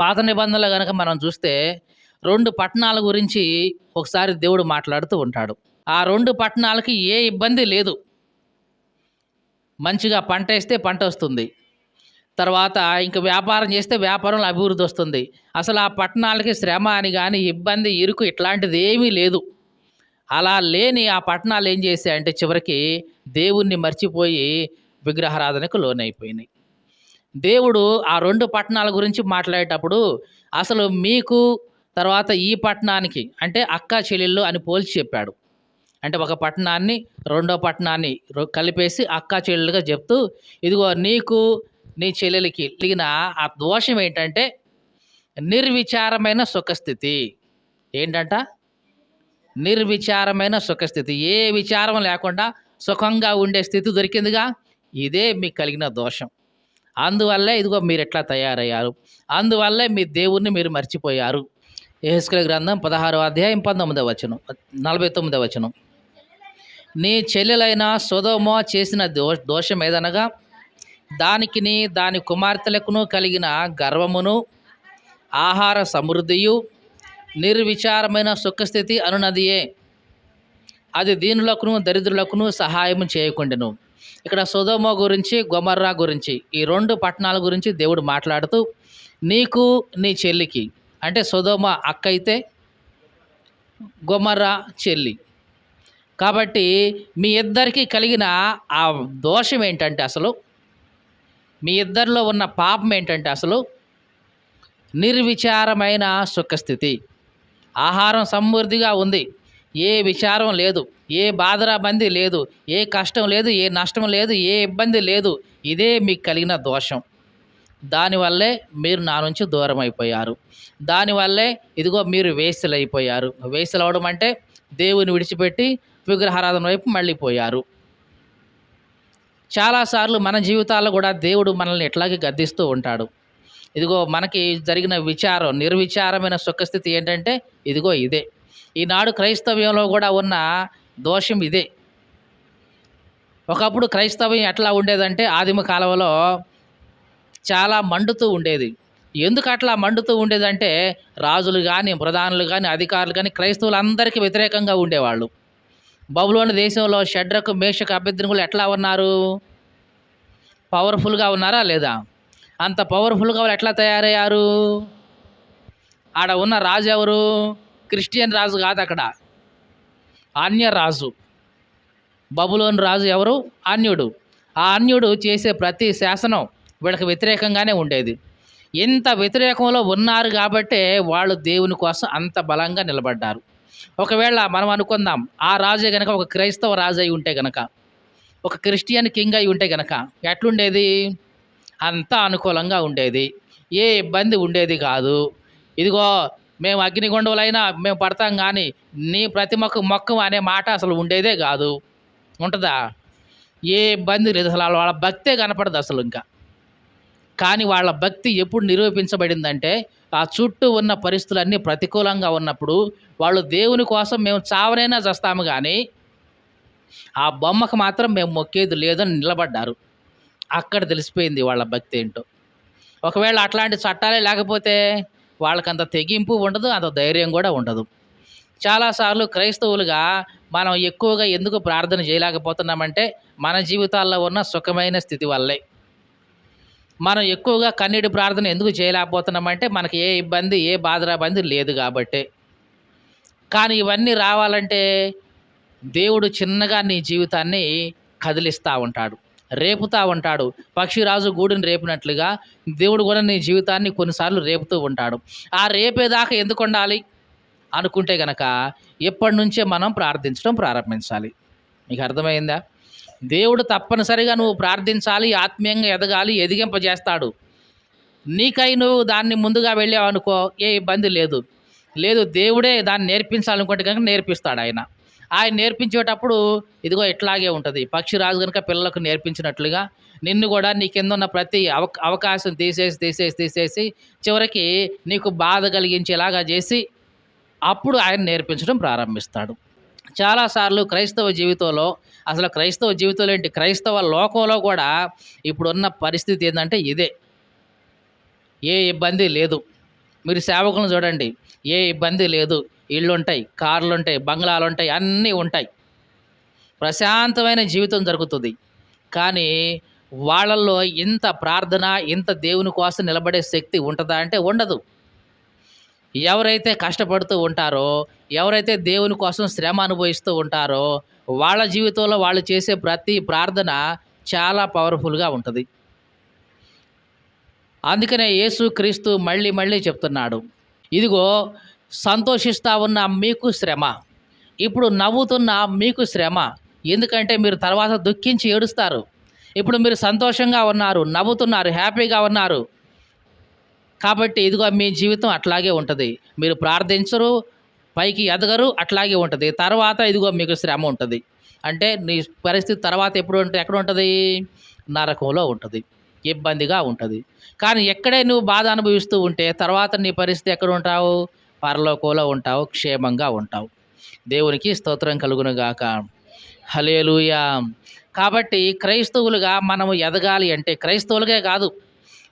పాత నిబంధనలు కనుక మనం చూస్తే రెండు పట్టణాల గురించి ఒకసారి దేవుడు మాట్లాడుతూ ఉంటాడు. ఆ రెండు పట్టణాలకి ఏ ఇబ్బంది లేదు. మంచిగా పంట వేస్తే పంట వస్తుంది. తర్వాత ఇంకా వ్యాపారం చేస్తే వ్యాపారంలో అభివృద్ధి వస్తుంది. అసలు ఆ పట్టణాలకి శ్రమ అని కానీ ఇబ్బంది ఇరుకు ఇట్లాంటిది ఏమీ లేదు. అలా లేని ఆ పట్టణాలు ఏం చేశాయంటే చివరికి దేవుణ్ణి మర్చిపోయి విగ్రహారాధనకు లోనైపోయినాయి. దేవుడు ఆ రెండు పట్టణాల గురించి మాట్లాడేటప్పుడు అసలు మీకు తర్వాత ఈ పట్టణానికి అంటే అక్క చెల్లెళ్ళు అని పోల్చి చెప్పాడు. అంటే ఒక పట్టణాన్ని రెండో పట్టణాన్ని కలిపేసి అక్క చెల్లెలుగా చెప్తూ ఇదిగో నీకు నీ చెల్లెలికి కలిగిన ఆ దోషం ఏంటంటే నిర్విచారమైన సుఖస్థితి. ఏంటంట? నిర్విచారమైన సుఖస్థితి. ఏ విచారం లేకుండా సుఖంగా ఉండే స్థితి దొరికిందిగా? ఇదే మీకు కలిగిన దోషం. అందువల్లే ఇదిగో మీరు ఎట్లా తయారయ్యారు? అందువల్లే మీ దేవుణ్ణి మీరు మర్చిపోయారు. ఏహెస్కల గ్రంథం పదహారో అధ్యాయం పంతొమ్మిదవ వచనం నలభై తొమ్మిదవ వచనం. నీ చెల్లెలైన సుధోమో చేసిన దోష దోషం ఏదనగా దానికిని దాని కుమార్తెలకును కలిగిన గర్వమును ఆహార సమృద్ధియు నిర్విచారమైన సుఖస్థితి అనునదియే. అది దీనులకును దరిద్రులకును సహాయం చేయకుండెను. ఇక్కడ సొదోమ గురించి గొమర్రా గురించి ఈ రెండు పట్టణాల గురించి దేవుడు మాట్లాడుతూ నీకు నీ చెల్లికి అంటే సొదోమ అక్క అయితే గొమర్రా చెల్లి. కాబట్టి మీ ఇద్దరికీ కలిగిన ఆ దోషం ఏంటంటే అసలు మీ ఇద్దరిలో ఉన్న పాపం ఏంటంటే అసలు నిర్విచారమైన సుఖస్థితి. ఆహారం సమృద్ధిగా ఉంది. ఏ విచారం లేదు. ఏ బాధరాబంది లేదు ఏ కష్టం లేదు ఏ నష్టం లేదు ఏ ఇబ్బంది లేదు ఇదే మీకు కలిగిన దోషం. దానివల్లే మీరు నా నుంచి దూరం అయిపోయారు దానివల్లే ఇదిగో మీరు వేసలు అయిపోయారు వేసలు అవడం అంటే దేవుని విడిచిపెట్టి విగ్రహారాధన వైపు మళ్ళీపోయారు చాలాసార్లు మన జీవితాల్లో కూడా దేవుడు మనల్ని ఎట్లాగే గద్దిస్తూ ఉంటాడు. ఇదిగో మనకి జరిగిన విచారం నిర్విచారమైన సుఖస్థితి ఏంటంటే ఇదిగో ఇదే. ఈనాడు క్రైస్తవ్యంలో కూడా ఉన్న దోషం ఇదే. ఒకప్పుడు క్రైస్తవం ఎట్లా ఉండేదంటే ఆదిమ కాలంలో చాలా మండుతూ ఉండేది. ఎందుకు అట్లా మండుతూ ఉండేదంటే రాజులు కానీ ప్రధానులు కానీ అధికారులు కానీ క్రైస్తవులందరికీ వ్యతిరేకంగా ఉండేవాళ్ళు. బబులోని దేశంలో షడ్రకు మేషకు అభ్యర్థులు ఎట్లా ఉన్నారు? పవర్ఫుల్గా ఉన్నారా లేదా? అంత పవర్ఫుల్గా వాళ్ళు ఎట్లా తయారయ్యారు? ఆడ ఉన్న రాజు ఎవరు? క్రిస్టియన్ రాజు కాదు అక్కడ. ఆన్యరాజు. బబులోని రాజు ఎవరు? అన్యుడు ఆ అన్యుడు చేసే ప్రతి శాసనం వీళ్ళకి వ్యతిరేకంగానే ఉండేది. ఇంత వ్యతిరేకంలో ఉన్నారు కాబట్టే వాళ్ళు దేవుని కోసం అంత బలంగా నిలబడ్డారు. ఒకవేళ మనం అనుకుందాం ఆ రాజే గనక ఒక క్రైస్తవ రాజు అయి ఉంటే గనక ఒక క్రిస్టియన్ కింగ్ అయి ఉంటే గనక ఎట్లుండేది? అంతా అనుకూలంగా ఉండేది. ఏ ఇబ్బంది ఉండేది కాదు. ఇదిగో మేము అగ్నిగుండవులైనా మేము పడతాం కానీ నీ ప్రతిమకు మొక్కం అనే మాట అసలు ఉండేదే కాదు. ఉంటుందా? ఏ ఇబ్బంది లేదు అసలు. వాళ్ళ భక్తే కనపడదు అసలు ఇంకా. కానీ వాళ్ళ భక్తి ఎప్పుడు నిరూపించబడిందంటే ఆ చుట్టూ ఉన్న పరిస్థితులన్నీ ప్రతికూలంగా ఉన్నప్పుడు వాళ్ళు దేవుని కోసం మేము చావనైనా చేస్తాము కానీ ఆ బొమ్మకు మాత్రం మేము మొక్కేది లేదని నిలబడ్డారు. అక్కడ తెలిసిపోయింది వాళ్ళ భక్తి ఏంటో. ఒకవేళ అట్లాంటి చట్టాలే లేకపోతే వాళ్ళకంత తెగింపు ఉండదు అంత ధైర్యం కూడా ఉండదు. చాలాసార్లు క్రైస్తవులుగా మనం ఎక్కువగా ఎందుకు ప్రార్థన చేయలేకపోతున్నామంటే మన జీవితాల్లో ఉన్న సుఖమైన స్థితి వల్లే. మనం ఎక్కువగా కన్నీటి ప్రార్థన ఎందుకు చేయలేకపోతున్నామంటే మనకి ఏ ఇబ్బంది ఏ బాధరాబంది లేదు కాబట్టే. కానీ ఇవన్నీ రావాలంటే దేవుడు చిన్నగా నీ జీవితాన్ని కదిలిస్తూ ఉంటాడు. రేపుతూ ఉంటాడు. పక్షిరాజు గూడుని రేపినట్లుగా దేవుడు కూడా నీ జీవితాన్ని కొన్నిసార్లు రేపుతూ ఉంటాడు. ఆ రేపేదాకా ఎందుకు ఉండాలి? అనుకుంటే గనక ఎప్పటి నుంచే మనం ప్రార్థించడం ప్రారంభించాలి. మీకు అర్థమైందా? దేవుడు తప్పనిసరిగా నువ్వు ప్రార్థించాలి ఆత్మీయంగా ఎదగాలి ఎదిగింపజేస్తాడు. నీకై నువ్వు దాన్ని ముందుగా వెళ్ళావు అనుకో ఏ ఇబ్బంది లేదు. లేదు దేవుడే దాన్ని నేర్పించాలనుకుంటే కనుక నేర్పిస్తాడు ఆయన. ఆయన నేర్పించేటప్పుడు ఇదిగో ఇట్లాగే ఉంటుంది. పక్షిరాజు కనుక పిల్లలకు నేర్పించినట్లుగా నిన్ను కూడా నీ కింద ఉన్న ప్రతి అవ అవకాశం తీసేసి తీసేసి తీసేసి చివరికి నీకు బాధ కలిగించేలాగా చేసి అప్పుడు ఆయన నేర్పించడం ప్రారంభిస్తాడు. చాలాసార్లు క్రైస్తవ జీవితంలో అసలు క్రైస్తవ జీవితంలో ఏంటి? క్రైస్తవ లోకంలో కూడా ఇప్పుడున్న పరిస్థితి ఏంటంటే ఇదే. ఏ ఇబ్బంది లేదు. మీరు సేవకులను చూడండి. ఏ ఇబ్బంది లేదు. ఇళ్ళు ఉంటాయి కార్లు ఉంటాయి బంగ్లాలు ఉంటాయి అన్నీ ఉంటాయి. ప్రశాంతమైన జీవితం జరుగుతుంది. కానీ వాళ్ళల్లో ఇంత ప్రార్థన ఇంత దేవుని కోసం నిలబడే శక్తి ఉంటుందా అంటే ఉండదు. ఎవరైతే కష్టపడుతూ ఉంటారో ఎవరైతే దేవుని కోసం శ్రమ అనుభవిస్తూ ఉంటారో వాళ్ళ జీవితంలో వాళ్ళు చేసే ప్రతి ప్రార్థన చాలా పవర్ఫుల్గా ఉంటుంది. అందుకనే యేసు క్రీస్తు మళ్ళీ మళ్ళీ చెప్తున్నాడు ఇదిగో సంతోషిస్తా ఉన్న మీకు శ్రమ ఇప్పుడు నవ్వుతున్న మీకు శ్రమ ఎందుకంటే మీరు తర్వాత దుఃఖించి ఏడుస్తారు. ఇప్పుడు మీరు సంతోషంగా ఉన్నారు నవ్వుతున్నారు హ్యాపీగా ఉన్నారు. కాబట్టి ఇదిగో మీ జీవితం అట్లాగే ఉంటుంది. మీరు ప్రార్థించరు పైకి ఎదగరు అట్లాగే ఉంటుంది. తర్వాత ఇదిగో మీకు శ్రమ ఉంటుంది. అంటే నీ పరిస్థితి తర్వాత ఎప్పుడు ఉంటుంది ఎక్కడ ఉంటుంది? నరకంలో ఉంటుంది. ఇబ్బందిగా ఉంటుంది. కానీ ఎక్కడే నువ్వు బాధ అనుభవిస్తూ ఉంటే తర్వాత నీ పరిస్థితి ఎక్కడ ఉంటావు? పరలోకంలో ఉంటావు క్షేమంగా ఉంటావు. దేవునికి స్తోత్రం కలుగునుగాక హలేలుయా కాబట్టి క్రైస్తవులుగా మనము ఎదగాలి అంటే క్రైస్తవులుగా కాదు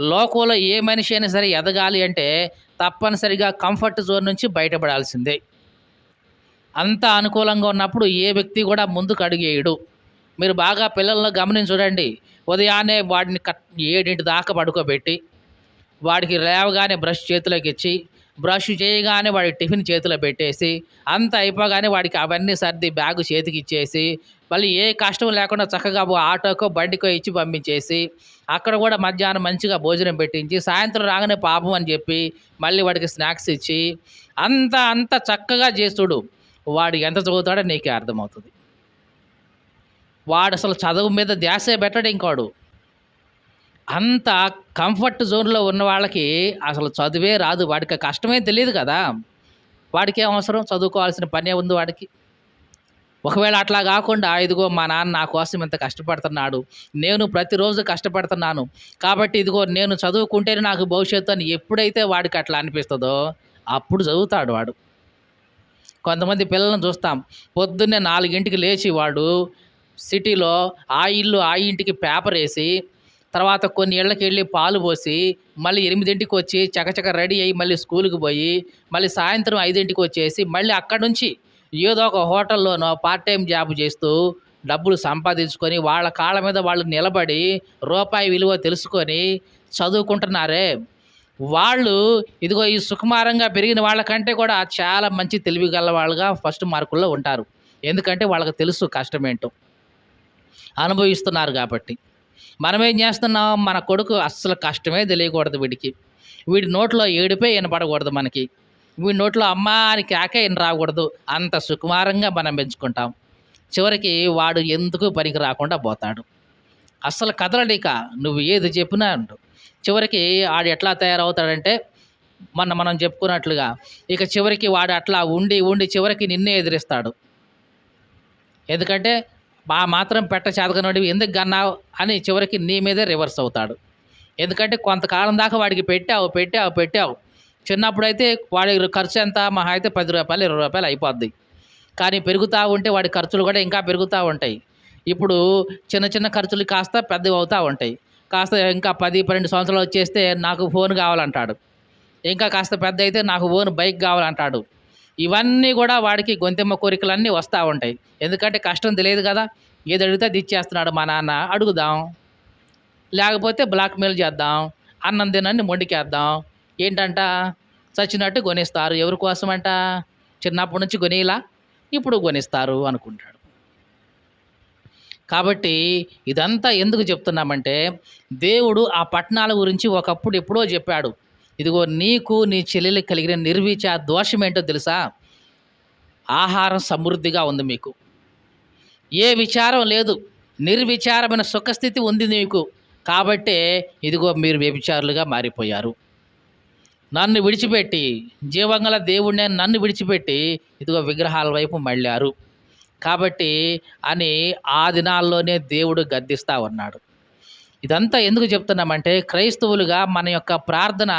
లోకంలో ఏ మనిషి అయినా సరే ఎదగాలి అంటే తప్పనిసరిగా కంఫర్ట్ జోన్ నుంచి బయటపడాల్సిందే. అంత అనుకూలంగా ఉన్నప్పుడు ఏ వ్యక్తి కూడా ముందుకు అడిగేయడు. మీరు బాగా పిల్లలను గమనించి చూడండి. ఉదయాన్నే వాడిని కట్ ఏడింటి దాకా పడుకోబెట్టి వాడికి లేవగానే బ్రష్ చేతిలోకి ఇచ్చి బ్రష్ చేయగానే వాడి టిఫిన్ చేతిలో పెట్టేసి అంత అయిపోగానే వాడికి అవన్నీ సర్ది బ్యాగు చేతికి ఇచ్చేసి మళ్ళీ ఏ కష్టం లేకుండా చక్కగా ఆటోకో బండికో ఇచ్చి పంపించేసి అక్కడ కూడా మధ్యాహ్నం మంచిగా భోజనం పెట్టించి సాయంత్రం రాగానే పాపం అని చెప్పి మళ్ళీ వాడికి స్నాక్స్ ఇచ్చి అంత అంత చక్కగా చేస్తుడు వాడు ఎంత చదువుతాడో నీకే అర్థమవుతుంది. వాడు అసలు చదువు మీద ధ్యాసే పెట్టడు ఇంకోడు. అంత కంఫర్ట్ జోన్లో ఉన్న వాళ్ళకి అసలు చదువే రాదు. వాడికి కష్టమే తెలియదు కదా. వాడికి ఏం అవసరం? చదువుకోవాల్సిన పనే ఉంది వాడికి. ఒకవేళ అట్లా కాకుండా ఇదిగో మా నాన్న నా కోసం ఇంత కష్టపడుతున్నాడు. నేను ప్రతిరోజు కష్టపడుతున్నాను. కాబట్టి ఇదిగో నేను చదువుకుంటేనే నాకు భవిష్యత్తు అని ఎప్పుడైతే వాడికి అట్లా అనిపిస్తుందో అప్పుడు చదువుతాడు వాడు. కొంతమంది పిల్లలను చూస్తాం. పొద్దున్నే నాలుగింటికి లేచి వాడు సిటీలో ఆ ఇల్లు ఆ ఇంటికి పేపర్ వేసి తర్వాత కొన్ని ఇళ్ళకి వెళ్ళి పాలు పోసి మళ్ళీ ఎనిమిదింటికి వచ్చి చకచక రెడీ అయ్యి మళ్ళీ స్కూల్కి పోయి మళ్ళీ సాయంత్రం ఐదింటికి వచ్చేసి మళ్ళీ అక్కడ నుంచి ఏదో ఒక హోటల్లోనో పార్ట్ టైం జాబ్ చేస్తూ డబ్బులు సంపాదించుకొని వాళ్ళ కాళ్ళ మీద వాళ్ళు నిలబడి రూపాయి విలువ తెలుసుకొని చదువుకుంటున్నారే. వాళ్ళు ఇదిగో ఈ సుకుమారంగా పెరిగిన వాళ్ళకంటే కూడా చాలా మంచి తెలివి గల వాళ్ళుగా ఫస్ట్ మార్కుల్లో ఉంటారు. ఎందుకంటే వాళ్ళకి తెలుసు కష్టమేంటో. అనుభవిస్తున్నారు కాబట్టి. మనమేం చేస్తున్నాం? మన కొడుకు అస్సలు కష్టమే తెలియకూడదు వీడికి. వీడి నోట్లో ఏడిపే వినపడకూడదు మనకి. వీడి నోట్లో అమ్మ అని కాక విన రాకూడదు అంత సుకుమారంగా మనం పెంచుకుంటాం. చివరికి వాడు ఎందుకు పనికి రాకుండా పోతాడు? అస్సలు కదలడిక నువ్వు ఏది చెప్పినా అంటు. చివరికి ఆడు ఎట్లా తయారవుతాడంటే మొన్న మనం చెప్పుకున్నట్లుగా ఇక చివరికి వాడు అట్లా ఉండి ఉండి చివరికి నిన్నే ఎదిరిస్తాడు. ఎందుకంటే ఆ మాత్రం పెట్ట చేతకనోడివి ఎందుకు గన్నావు? అని చివరికి నీ మీదే రివర్స్ అవుతాడు. ఎందుకంటే కొంతకాలం దాకా వాడికి పెట్టావు పెట్టావు పెట్టావు. చిన్నప్పుడు అయితే వాడి ఖర్చు ఎంత? మహా అయితే పది రూపాయలు ఇరవై రూపాయలు అయిపోద్ది. కానీ పెరుగుతూ ఉంటే వాడి ఖర్చులు కూడా ఇంకా పెరుగుతూ ఉంటాయి. ఇప్పుడు చిన్న చిన్న ఖర్చులు కాస్త పెద్దవి అవుతూ ఉంటాయి. కాస్త ఇంకా పది పన్నెండు సంవత్సరాలు వచ్చేస్తే నాకు ఫోన్ కావాలంటాడు. ఇంకా కాస్త పెద్ద అయితే నాకు ఓన్ బైక్ కావాలంటాడు. ఇవన్నీ కూడా వాడికి గొంతెమ్మ కోరికలన్నీ వస్తూ ఉంటాయి. ఎందుకంటే కష్టం తెలియదు కదా. ఏది అడిగితే అది ఇచ్చేస్తున్నాడు మా నాన్న. అడుగుదాం. లేకపోతే బ్లాక్మెయిల్ చేద్దాం. అన్నం తినని మొండికేద్దాం. ఏంటంట? చచ్చినట్టు కొనిస్తారు. ఎవరి కోసమంట? చిన్నప్పటి నుంచి కొనిలా? ఇప్పుడు కొనిస్తారు అనుకుంటాడు. కాబట్టి ఇదంతా ఎందుకు చెప్తున్నామంటే దేవుడు ఆ పట్టణాల గురించి ఒకప్పుడు ఎప్పుడో చెప్పాడు. ఇదిగో నీకు నీ చెల్లెలు కలిగిన నిర్వీచ దోషం ఏంటో తెలుసా? ఆహారం సమృద్ధిగా ఉంది మీకు. ఏ విచారం లేదు. నిర్విచారమైన సుఖస్థితి ఉంది నీకు. కాబట్టే ఇదిగో మీరు వ్యభిచారులుగా మారిపోయారు. నన్ను విడిచిపెట్టి జీవంగల దేవుడిని నన్ను విడిచిపెట్టి ఇదిగో విగ్రహాల వైపు మళ్ళారు. కాబట్టి అని ఆ దినాల్లోనే దేవుడు గద్దిస్తా ఉన్నాడు. ఇదంతా ఎందుకు చెప్తున్నామంటే క్రైస్తవులుగా మన యొక్క ప్రార్థన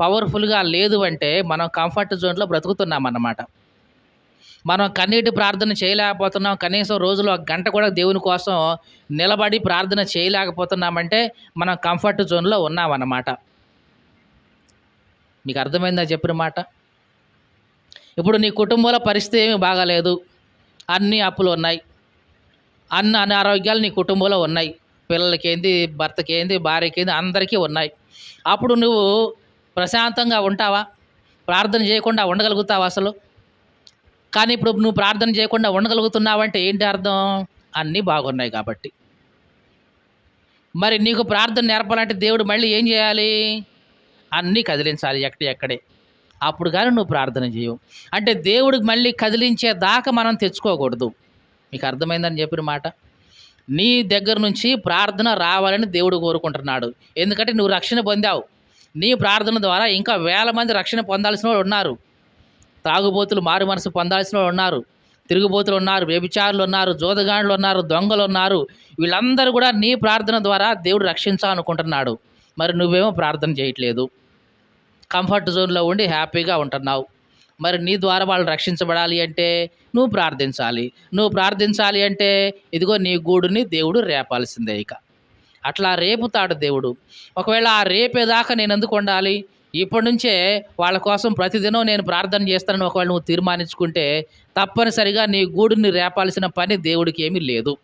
పవర్ఫుల్గా లేదు అంటే మనం కంఫర్ట్ జోన్లో బ్రతుకుతున్నాం అన్నమాట మనం కన్నీటి ప్రార్థన చేయలేకపోతున్నాం కనీసం రోజులో ఒక గంట కూడా దేవుని కోసం నిలబడి ప్రార్థన చేయలేకపోతున్నామంటే మనం కంఫర్ట్ జోన్లో ఉన్నామన్నమాట. మీకు అర్థమైందా చెప్పిన మాట? ఇప్పుడు నీ కుటుంబంలో పరిస్థితి ఏమీ బాగాలేదు. అన్ని అప్పులు ఉన్నాయి. అన్ని అనారోగ్యాలు నీ కుటుంబంలో ఉన్నాయి. పిల్లలకేంది భర్తకేంది భర్తకి ఏంది భార్యకి ఏంది అందరికీ ఉన్నాయి. అప్పుడు నువ్వు ప్రశాంతంగా ఉంటావా? ప్రార్థన చేయకుండా ఉండగలుగుతావా అసలు? కానీ ఇప్పుడు నువ్వు ప్రార్థన చేయకుండా ఉండగలుగుతున్నావంటే ఏంటి అర్థం? అన్నీ బాగున్నాయి కాబట్టి. మరి నీకు ప్రార్థన నేర్పాలంటే దేవుడు మళ్ళీ ఏం చేయాలి? అన్నీ కదిలించాలి ఎక్కడి ఎక్కడే. అప్పుడు కానీ నువ్వు ప్రార్థన చేయవు. అంటే దేవుడికి మళ్ళీ కదిలించే దాకా మనం తెచ్చుకోకూడదు. మీకు అర్థమైందని చెప్పిన మాట? నీ దగ్గర నుంచి ప్రార్థన రావాలని దేవుడు కోరుకుంటున్నాడు. ఎందుకంటే నువ్వు రక్షణ పొందావు. నీ ప్రార్థన ద్వారా ఇంకా వేల మంది రక్షణ పొందాల్సిన వాళ్ళు ఉన్నారు. తాగుబోతులు మారు మనసు పొందాల్సిన వాళ్ళు ఉన్నారు. తిరుగుబోతులు ఉన్నారు వ్యభిచారులు ఉన్నారు జోదగాండ్లు ఉన్నారు దొంగలు ఉన్నారు. వీళ్ళందరూ కూడా నీ ప్రార్థన ద్వారా దేవుడు రక్షించాలనుకుంటున్నాడు. మరి నువ్వేమో ప్రార్థన చేయట్లేదు. కంఫర్ట్ జోన్లో ఉండి హ్యాపీగా ఉంటున్నావు. మరి నీ ద్వారా వాళ్ళు రక్షించబడాలి అంటే నువ్వు ప్రార్థించాలి. నువ్వు ప్రార్థించాలి అంటే ఇదిగో నీ గూడుని దేవుడు రేపాల్సిందే ఇక. అట్లా రేపుతాడు దేవుడు. ఒకవేళ ఆ రేపేదాకా నేను ఎందుకు ఉండాలి? ఇప్పటి నుంచే వాళ్ళ కోసం ప్రతిదినం నేను ప్రార్థన చేస్తానని ఒకవేళ నువ్వు తీర్మానించుకుంటే తప్పనిసరిగా నీ గూడుని రేపాల్సిన పని దేవుడికి ఏమీ లేదు.